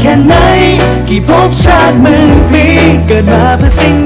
แค่ไหน กี่ภพชาติหมื่นปี เกิดมาเพื่อสิ่ง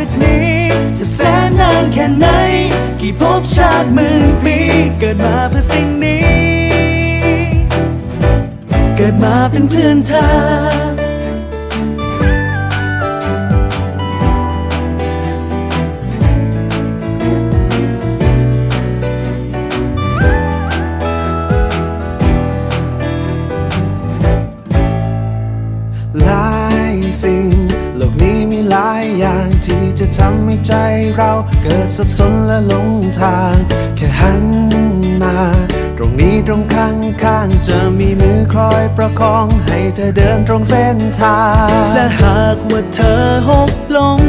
จากนี้ จะแสนนานแค่ไหน กี่ภพชาติหมื่นปี เกิดมาเพื่อสิ่งนี้ เกิดมาเป็นเพื่อนเธอ เราเกิดสับสนและหลงทาง แค่หันมา ตรงนี้ตรงข้างข้างๆจะมีมือคอยประคองให้เธอเดินตรงเส้นทาง และหากว่าเธอหกลง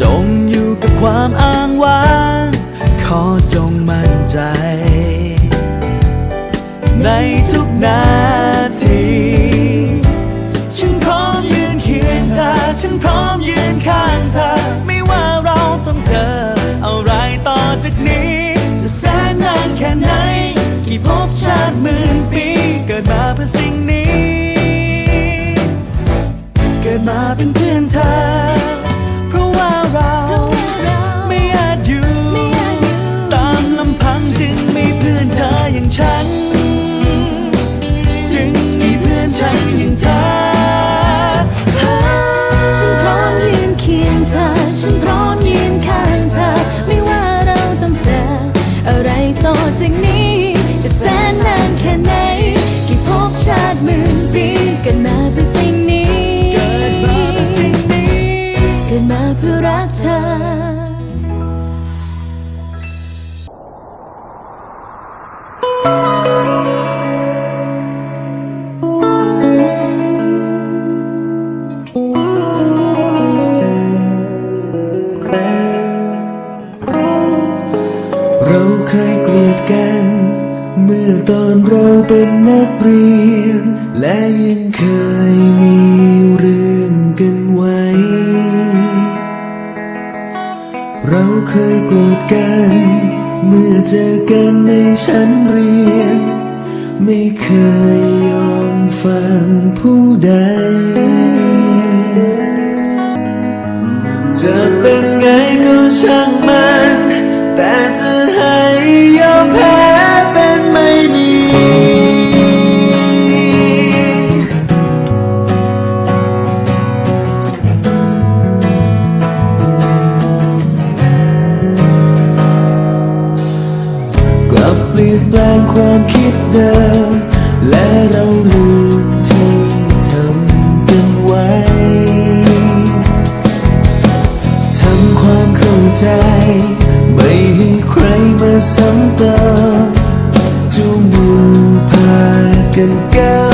จมอยู่กับความอ้างว้าง ขอจงมั่นใจ ในทุกนาที ฉันพร้อมยืนเคียงเธอฉันพร้อมางเธอ ไม่ว่าเราต้องเจอ อะไรต่อจากนี้ จะแสนนานแค่ไหน กี่ภพชาติหมื่นปี เกิดมาเพื่อสิ่งนี้ เกิดมาเป็นเพื่อนเธอ ฉันพร้อมยืนข้างเธอ ไม่ว่าเราต้องเจอ อะไรต่อจากนี้ จะแสนนานแค่ไหน กี่ภพชาติหมื่นปีเกิดมาเพื่อสิ่งนี้ เกิดมาเพื่อสิ่งนี้เกิดมาเพื่อรักเธอ เป็นนักเรียน และยังเคยมีเรื่องกันไว้ เราเคยโกรธกัน เมื่อเจอกันในชั้นเรียน ไม่เคยยอมฟังผู้ใด จะเป็นไงก็ช่างมัน แต่จะ ใจ ไม่ให้ใครมาซ้ำเติมจูมือพากันก้าว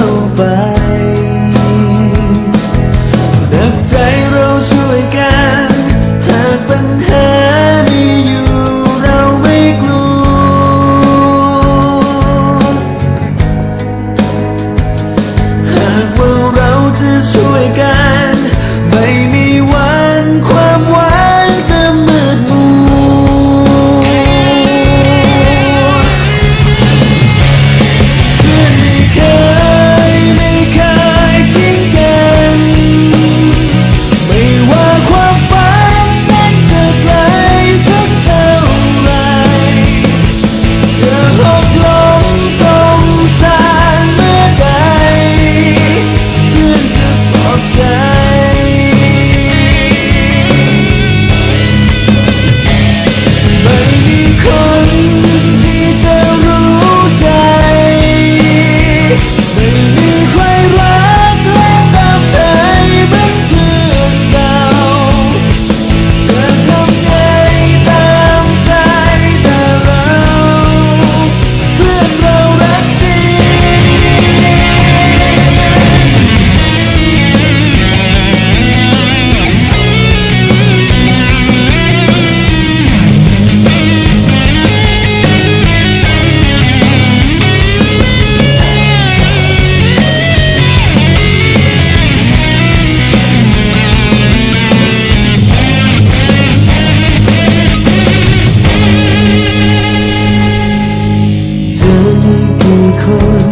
คน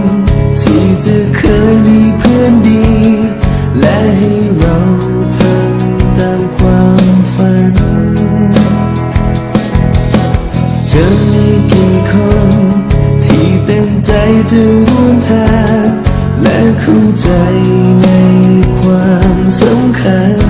ที่จะเคยมีเพื่อนดี และให้เราทำตามความฝันจะมีกี่คน ที่เต็มใจจะร่วมทางและเข้าใจในความสำคัญ